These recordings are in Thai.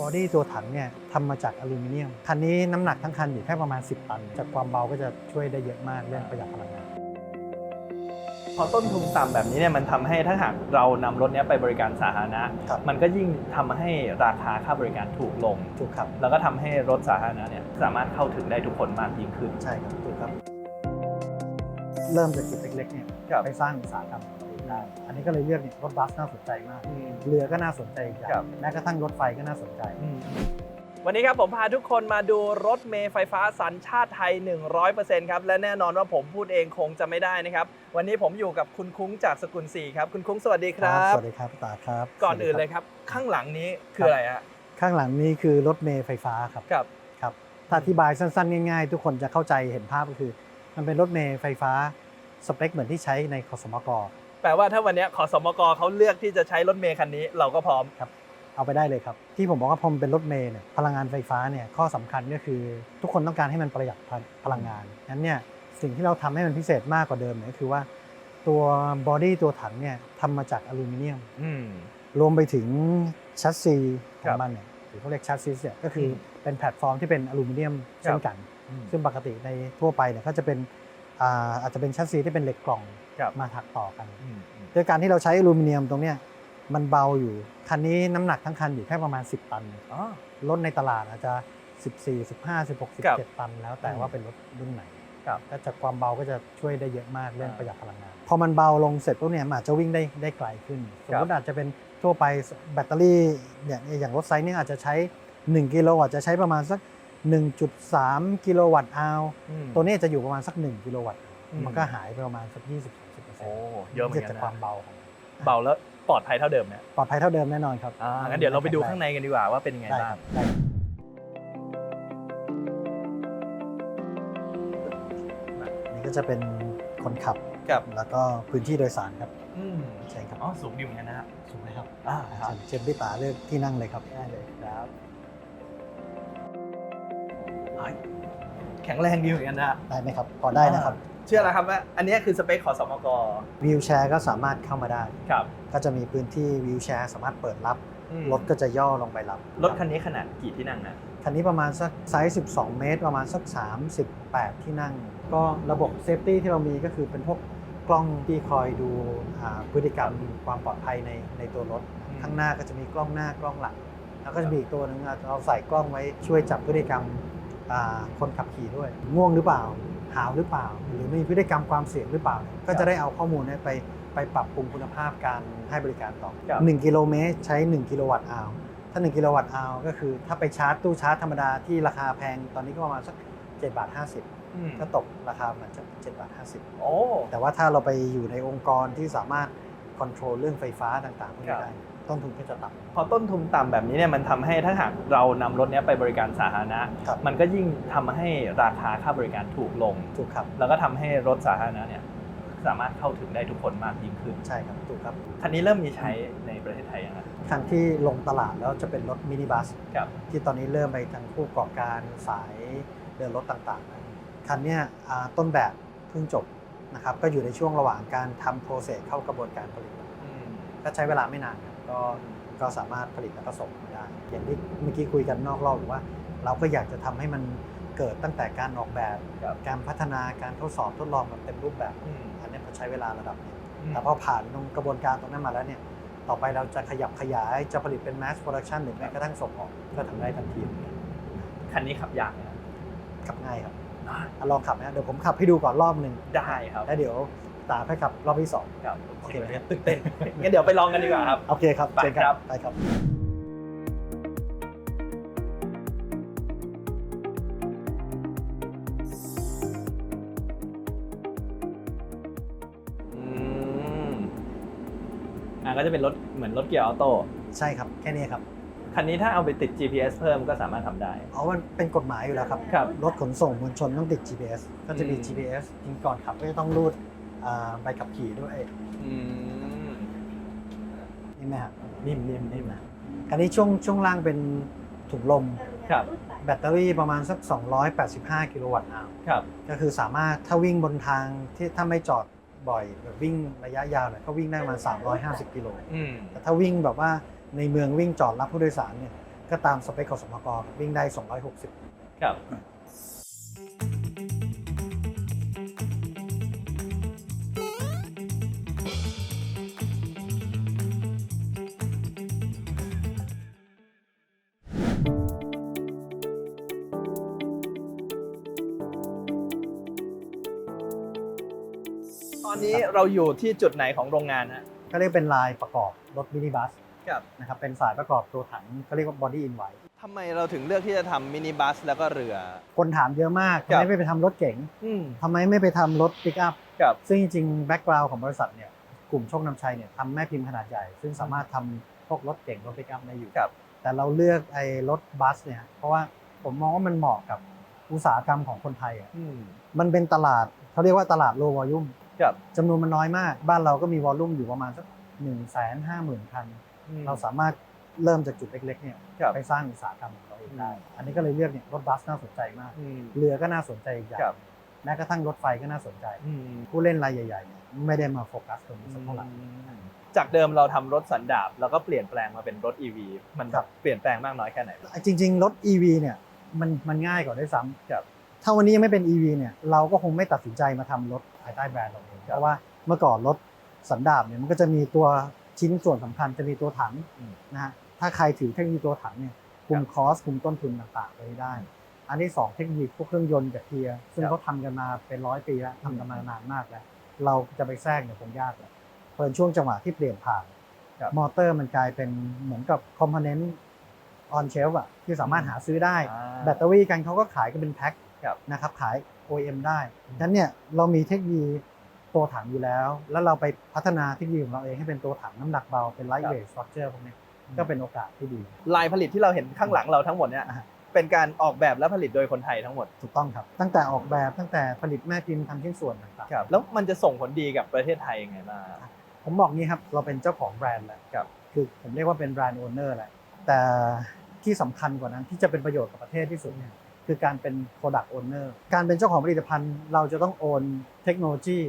บอดี้ตัวถังเนี่ยทำมาจากอลูมิเนียม คันนี้น้ำหนักทั้งคันอยู่แค่ประมาณ 10 ตัน จากความเบาก็จะช่วยได้เยอะมากเรื่องประหยัดพลังงานพอต้นทุนต่ำแบบนี้เนี่ยมันทำให้ถ้าหากเรานำรถเนี้ยไปบริการสาธารณะครับมันก็ยิ่งทำให้ราคาค่าบริการถูกลงถูกครับแล้วก็ทำให้รถสาธารณะเนี่ยสามารถเข้าถึงได้ทุกคนมากยิ่งขึ้นใช่ครับถูกครับ เริ่มจากจุดเล็กๆเนี่ยครับไปสร้างอุตสาหกรรมของตัวเอง ได้อันนี้ก็เลยเลือกเนี่ยรถบัสน่าสนใจมาก เรือก็น่าสนใจอีกอย่าครับงแม้กระทั่งรถไฟก็น่าสนใจ วันนี้ครับผมพาทุกคนมาดูรถเมล์ไฟฟ้าสัญชาติไทย 100%ครับ และแน่นอนว่าผมพูดเองคงจะไม่ได้นะครับ วันนี้ผมอยู่กับคุณคุ้งจากสกุลศรีครับ คุณคุ้งสวัสดีครับ สวัสดีครับตาครับ ก่อนอื่นสวัสเลดียครับ ข้างหลังนี้คืออะไรฮะ ข้างหลังนี้คือรถเมล์ไฟฟ้าครับกับครับถ้าอธิบายสั้นๆ ง่ายๆ ทุกคนจะเข้าใจเห็นภาพก็คือ มันเป็นรถเมล์ไฟฟ้าสเปคเหมือนที่ใช้ในคสมก แปลว่าถ้าวันเนี้ยขอสมกเขาเลือกที่จะใช้รถเมล์คันนี้เราก็พร้อม เอาไปได้เลยครับ ที่ผมบอกว่าพอมนเป็นรถเมล์เนี่ยพลังงานไฟฟ้าเนี่ยข้อสำคัญก็คือ ทุกคนต้องการให้มันประหยัดพลังงานนั้นเนี่ยสิ่งที่เราทำให้มันพิเศษมากกว่าเดิมเนี่ยก็คือว่าตัวบอดี้ตัวถังเนี่ยทำมาจากอลูมิเนียม อืม รวมไปถึงชัสซีขครัองบมันเนี่ยหรือเขาเรียกชัสซีเนี่ยก็คืออมเป็นแพลตฟอร์มที่เป็นอลูมิเนียมเช่นกัน ซึ่งปกติในทั่วไปเนี่ยก็จะเป็นอ่าอาจจะเป็นชัสซีที่เป็นเหล็กกล่อง ครับ มาถักต่อกันอืมอืมด้วยการที่เราใช้อลูมิเนียมตรงเนี้ยมันเบาอยู่ คันนี้น้ำหนักทั้งคันอยู่แค่ประมาณ 10 ตัน อ๋อ รถในตลาดอาจจะ 14 15 16 ครับ17 ตัน แล้วแต่อืมว่าเป็นรถรุ่นไหนครับก็จากความเบาก็จะช่วยได้เยอะมากเรื่องอ่าประหยัดพลังงาน พอมันเบาลงเสร็จปุ๊บเนี่ยมันอาจจะวิ่งได้ได้ไกลขึ้น สมมติอาจจะเป็นทั่วไปแบตเตอรี่เนี่ยอย่างรถไซส์เนี่ยอาจจะใช้ 1 กิโลอาจจะใช้ประมาณสัก 1.3 กิโลวัตต์อาวอืมตัวนี้จะอยู่ประมาณสัก 1 กิโลวัตต์อื มมันก็หายไปประมาณสัก20-30%โอ้เยอะเหมือนกันจากนะความเบาของมันเบาแล้วปลอดภัยเท่าเดิมเนี่ยปลอดภัยเท่าเดิมแน่นอนครับอ่างั้นเดี๋ยวเราไปดูข้างในกันดีกว่าว่าเป็นยังไงได้บ้าคงรับได้ครับนี่ก็จะเป็นคนขับกับแล้วก็พื้นที่โดยสารครับอืมใช่ครับอ๋อสูงดีเหมือนกันนะฮะถูกไหมครับอ่าครับเชิญพี่ตาเลือกที่นั่งเลยครับได้เลยครับเฮ้ยแข็งแรงดีเหมือนกันนะฮะได้ไหมครับพอได้นะครับ เชื่อแล้วครับว่าอันนี้คือสเปคของสมกวิวแชร์ก็สามารถเข้ามาได้ ครับ ก็จะมีพื้นที่วิวแชร์สามารถเปิดรับ อืม รถก็จะย่อลงไปรับรถคันนี้ขนาดกี่ที่นั่งนะคันนี้ประมาณสักไซส์ 12 เมตร ประมาณสัก 38 ที่นั่ง ก็ระบบเซฟตี้ที่เรามีก็คือเป็นพวกกล้องที่คอยดูอ่าพฤติกรรมความปลอดภัยในในตัวรถ ข้างหน้าก็จะมีกล้องหน้ากล้องหลัง แล้วก็จะมีอีกตัวหนึงอะเราใส่กล้องไว้ช่วยจับพฤติกรรมอ่าคนขับขี่ด้วย ง่วงหรือเปล่า หาวหรือเปล่า หรือมีพฤติกรรมความเสี่ยงหรือเปล่าเนี่ยก็จะได้เอาข้อมูลเนี้ไปไปปรับปรุงคุณภาพการให้บริการต่อครับ1กิโลเมตรใช้ 1 กิโลวัตต์อาวถ้า 1 กิโลวัตต์อาวก็คือถ้าไปชาร์จตู้ชาร์จธรรมดาที่ราคาแพงตอนนี้ก็ประมาณสัก7บาท50อืมก็ตกราคามันจะ7บาท50โอ้แต่ว่าถ้าเราไปอยู่ในองค์กรที่สามารถคอนโทรลเรื่องไฟฟ้าต่างๆพวกครันี้บได้ ต้นทุนก็จะต่พอต้นทุนต่ำแบบนี้เนี่ยมันทำให้ถ้าหากเรานำรถเนี้ยไปบริการสาธารณะำครับมันก็ยิ่งทำให้ราคาค่าบริการถูกลงถูกครับแล้วก็ทำให้รถสาธารณะเนี่ยสามารถเข้าถึงได้ทุกคนมากยิ่งขึ้นใช่ครับถูกครับคันนี้เริ่มมีใช้ในประเทศไทยยังไงคันที่ลงตลาดแล้วจะเป็นรถมินิบัสครับที่ตอนนี้เริ่มไปทางผู้ประกอบการสายเดินรถต่างๆนะคันเนี้ยอ่าต้นแบบเพิ่งจบนะครับก็อยู่ในช่วงระหว่างการทำโปรเซสเข้ากระบวนการผลิตก็ใช้เวลาไม่นานครับ ก็ก็สามารถผลิตและผสมได้อย่างที่เมื่อกี้คุยกันนอกรอบหรือว่า เราก็อยากจะทำให้มันเกิดตั้งแต่การออกแบบครับการพัฒนาการทดสอบทดลองแบบเต็มรูปแบบอืมอันนี้มันใช้เวลาระดับหนึงอืมแต่พอผ่านตรงกระบวนการตรงนั้นมาแล้วเนี่ยต่อไปเราจะขยับขยายจะผลิตเป็น mass production หรือแม้กระทั่งส่งออกก็ทำได้ทันทีเหมือนกันคันนี้ขับยากไหมครับขับง่ายครับอะลองขับนะเดี๋ยวผมขับให้ดูก่อนรอบหนึ่งได้ครับแล้วเดี๋ยว ตามให้ขับรอบที่สองครับโอเคไหมตื่นเต้นงั้นเดี๋ยวไปลองกันดีกว่าครับโอเคครับไปเชิญครับไปครับอืมอะก็จะเป็นรถเหมือนรถเกียร์ออโต้ใช่ครับแค่นี้ครับคันนี้ถ้าเอาไปติด GPS เพิ่มก็สามารถทำได้เอามันเป็นกฎหมายอยู่แล้วครับครับรถขนส่งมวลชนต้องติด GPS ก็จะมีอืม GPS จริงก่อนขับก็จะต้องรูด อ่าใบขับขี่ด้วยอืมนี่ไหมครับนิ่มนิ่มนี่นิ่มไหมคันนี้ช่วงช่วงล่างเป็นถุงลม ครับ แบตเตอรี่ประมาณสัก 285 กิโลวัตต์อาวครับ ก็คือสามารถถ้าวิ่งบนทางที่ถ้าไม่จอดบ่อยแบบวิ่งระยะยาวเนี่ยก็วิ่งได้ประมาณ 350 กิโล อืม แต่ถ้าวิ่งแบบว่าในเมืองวิ่งจอดรับผู้โดยสารเนี่ยก็ก็ตามสเปคของสมกวิ่งได้ 260 ครับ อนนี้เราอยู่ที่จุดไหนของโรงงานฮะ ก็เรียกเป็นลายประกอบรถมินิบัสครับ นะครับเป็นสายประกอบตัวถังก็เรียกว่าบอดี้อินไวทำไมเราถึงเลือกที่จะทำมินิบัสแล้วก็เรือ คนถามเยอะมากครัทำบ ไมไม่ไปทำรถเก๋งอืมทำไมไม่ไปทำรถปิกอัพ ครับ ซึ่งจริงๆแบ็กกราวน์ของบริษัทเนี่ยกลุ่มโชคนำชัยเนี่ยทำแม่พิมพ์ขนาดใหญ่ ซึ่งสามารถทำพวกรถเก๋งรถปิกอัพได้อยู่ ครับ แต่เราเลือกไอ้รถบัสเนี่ยเพราะว่าผมมองว่ามันเหมาะกับอุตสาหกรรมของคนไทยอะอืม มันเป็นตลาดเขาเรียกว่าตลาดโลวอลลุ่ม ครับจำนวนมันน้อยมาก บ้านเราก็มีวอลลุ่มอยู่ประมาณสักหนึ่งแสนห้าหมื่นคัน เราสามารถเริ่มจากจุดเล็กๆเนี่ยครับไปสร้างอุตสาหกรรมของเราเองได้อืมอันนี้ก็เลยเลือกเนี่ยรถบัสน่าสนใจมากอืมเรือก็น่าสนใจอีกอย่างครับแม้กระทั่งรถไฟก็น่าสนใจอืมผู้เล่นรายใหญ่ๆเนี่ยไม่ได้มาโฟกัสตรงนี้สักเท่าไหร่จากเดิมเราทำรถสันดาปแล้วก็เปลี่ยนแปลงมาเป็นรถ EV มันครับเปลี่ยนแปลงมากน้อยแค่ไหน จริง ๆ รถ EV เนี่ยมันมันง่ายกว่าด้วยซ้ำครับถ้าวันนี้ยังไม่เป็น EV เนี่ยเราก็คงไม่ตัดสินใจมาทำรถ ภายใต้แบรนด์เราเองเพราะว่าเมื่อก่อนรถสันดาปเนี่ยมันก็จะมีตัวชิ้นส่วนสำคัญจะมีตัวถังอืมนะฮะถ้าใครถือเทคโนโลยีตัวถังเนี่ยคุมคอสคุมต้นทุนต่างๆไว้ได้ อันที่สองเทคโนโลยีพวกเครื่องยนต์กับเกียร์ซึ่งครับเขาทำกันมาเป็นร้อยปีแล้วทำกันมานานมากแล้ว เราจะไปแทรกเนี่ยคงยากเลยเพิ่นช่วงจังหวะที่เปลี่ยนผ่านครับมอเตอร์มันกลายเป็นเหมือนกับคอมโพเนนต์ออนเชลฟ์อะที่สามารถหาซื้อได้อ่าแบตเตอรี่กันเขาก็ขายกันเป็นแพ็คครับนะครับขาย OEM ได้ดังนั้นเนี่ยเรามีเทคโนโลยีตัวถังอยู่แล้ว แล้วเราไปพัฒนาเทคโนโลยีของเราเองให้เป็นตัวถังน้ำหนักเบาเป็นไลท์เวทสตรัคเจอร์พวกเนี้ยก็เป็นโอกาสที่ดี ลายผลิตที่เราเห็นข้างหลังเราทั้งหมดเนี่ยอ่าฮะเป็นการออกแบบและผลิตโดยคนไทยทั้งหมดถูกต้องครับ ตั้งแต่ออกแบบตั้งแต่ผลิตแม่พิมพ์ทำชิ้นส่วนต่างครับแล้วมันจะส่งผลดีกับประเทศไทยยังไงบ้างๆผมบอกงี้ครับเราเป็นเจ้าของแบรนด์แหละครับคือผมเรียกว่าเป็นแบรนด์โอเนอร์แหละแต่ที่สำคัญกว่านั้นที่จะเป็นประโยชน์กับประเทศที่สุดเนี่ย คือการเป็น Product Owner การเป็นเจ้าของผลิตภัณฑ์ เราจะต้องโอนเทคโนโลยี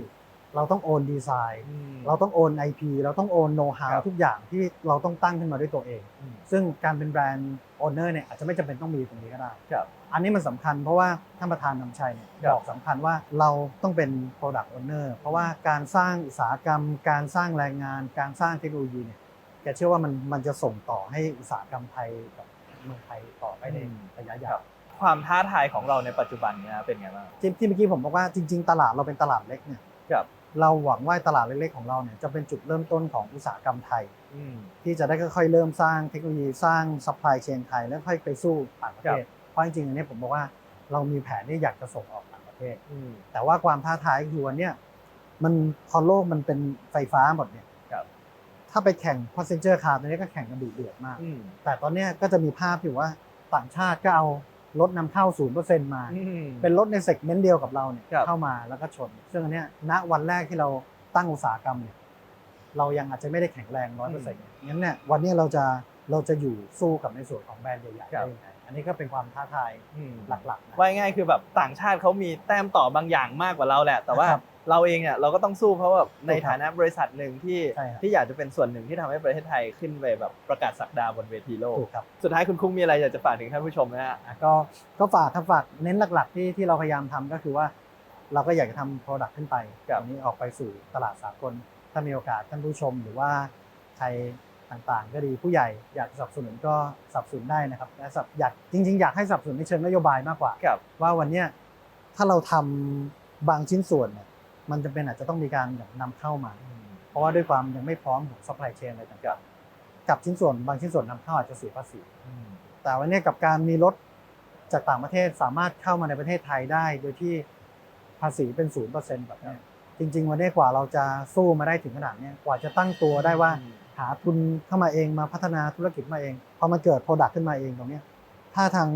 เราต้องโอนดีไซน์ เราต้องโอน IP เราต้องโอนโน้ตฮาครัวบทุกอย่างที่เราต้องตั้งขึ้นมาด้วยตัวเองอืมซึ่งการเป็นแบรนด์โอเนอร์เนี่ยอาจจะไม่จำเป็นต้องมีตรงนี้ก็ได้ครับอันนี้มันสำคัญเพราะว่าท่านประธานนำชัยเนี่ยครับบอกสำคัญว่าเราต้องเป็น Product Owner เพราะว่าการสร้างอุตสาหกรรม การสร้างแรงงาน การสร้างเทคโนโลยีเนี่ยแกเชื่อว่ามันมันจะส่งต่อให้อุตสาหกรรมไทยกับเมืองไทยต่อไปในอืมระยะคยารัวบ ความท้าทายของเราในปัจจุบันเนี้เป็นไงบ้าง ที่ที่เมื่อกี้ผมบอกว่าจริง ๆ ตลาดเราเป็นตลาดเล็กเนี่ยครับเราหวังว่าตลาดเล็กๆของเราเนี่ยจะเป็นจุดเริ่มต้นของอุตสาหกรรมไทย อืม ที่จะได้ค่อยๆเริ่มสร้างเทคโนโลยีสร้างซัพพลายเชนไทยแล้วค่อยไปสู้ต่างประเทครัศบเพราะจริงๆอันนี้ผมบอกว่าเรามีแผนที่อยากจะส่งออกต่างประเทศ อืม แต่ว่าความท้าทายคือวันเนี้ยมันพอโลกมันเป็นไฟฟ้าหมดเนี่ยครับ ถ้าไปแข่ง passenger car ตอนนี้ก็แข่งกันดุเดือดมาก อืม แต่ตอนเนี้ยก็จะมีภาพที่ว่าต่างชาติก็เอา รถนำเข้า 0%มา อืม เป็นรถในเซกเมนต์เดียวกับเราเนี่ยครับ เข้ามาแล้วก็ชน ซึ่งอันเนี้ยณวันแรกที่เราตั้งอุตสาหกรรมเนี่ยเรายังอาจจะไม่ได้แข็งแรงร้อยเปอร์เซ็นต์งั้นเนี่ยวันเนี้ยเราจะเราจะอยู่สู้กับในส่วนของแบรนด์ใหญ่ๆครัได้บยังไงอันนี้ก็เป็นความท้าทายอืมหลักๆนะ ว่าง่ายๆคือแบบต่างชาติเขามีแต้มต่อบางอย่างมากกว่าเราแหละ แต่ว่าครับ เราเองเนี่ยเราก็ต้องสู้เพราะแบบในถูกครับฐานะบริษัทหนึ่งที่ใช่ครับ ที่อยากจะเป็นส่วนหนึ่งที่ทำให้ประเทศไทยขึ้นไปแบบประกาศสักดาบนเวทีโลก ถูกครับ สุดท้ายคุณคุ้งมีอะไรอยากจะฝากถึงท่านผู้ชมไหมฮะอะก็ก็ฝากครับฝากเน้นหลักๆที่ที่เราพยายามทำก็คือว่า เราก็อยากจะทำ Product ขึ้นไปครับอันนี้ออกไปสู่ตลาดสากล ถ้ามีโอกาสท่านผู้ชมหรือว่าใครต่างๆ ก็ดีผู้ใหญ่อยากสนับสนุนก็สนับสนุนได้นะครับและสนับอยากจริง ๆ อยากให้สนับสนุนในเชิงนโยบายมากกว่า ครับ ว่าวันเนี้ยถ้าเราทำบางชิ้นส่วนเนี่ย มันจะเป็นอาจจะต้องมีการแบบนำเข้ามา เพราะว่าด้วยความยังไม่พร้อมของ supply chain อะไรต่างๆกับชิ้นส่วนบางชิ้นส่วนนำเข้าอาจจะเสียภาษี แต่วันนี้กับการมีรถจากต่างประเทศสามารถเข้ามาในประเทศไทยได้ โดยที่ภาษีเป็นศูนย์เปอร์เซ็นต์แบบเนี้ยจริง ๆ วันนี้กว่าเราจะสู้มาได้ถึงขนาดเนี้ยกว่าจะตั้งตัวได้ว่าหาทุนเข้ามาเองมาพัฒนาธุรกิจมาเองพอมันเกิดโปรดักต์ขึ้นมาเองตรงเนี้ยถ้าทาง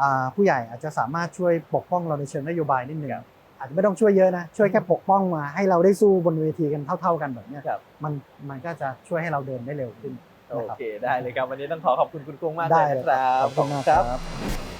อ่าผู้ใหญ่อาจจะสามารถช่วยปกป้องเราในเชิงนโยบายนิดหนึ่งครับ อาจจะไม่ต้องช่วยเยอะนะ ช่วยแค่ปกป้องมาให้เราได้สู้บนเวทีกันเท่า ๆกันแบบเนี้ยครับมันมันก็จะช่วยให้เราเดินได้เร็วขึ้นโอเคได้เลยครับวันนี้ต้องขอขอบคุณคุณกุ้งมากได้เลยเลยนะคครัรับบขอบคุณมากครับ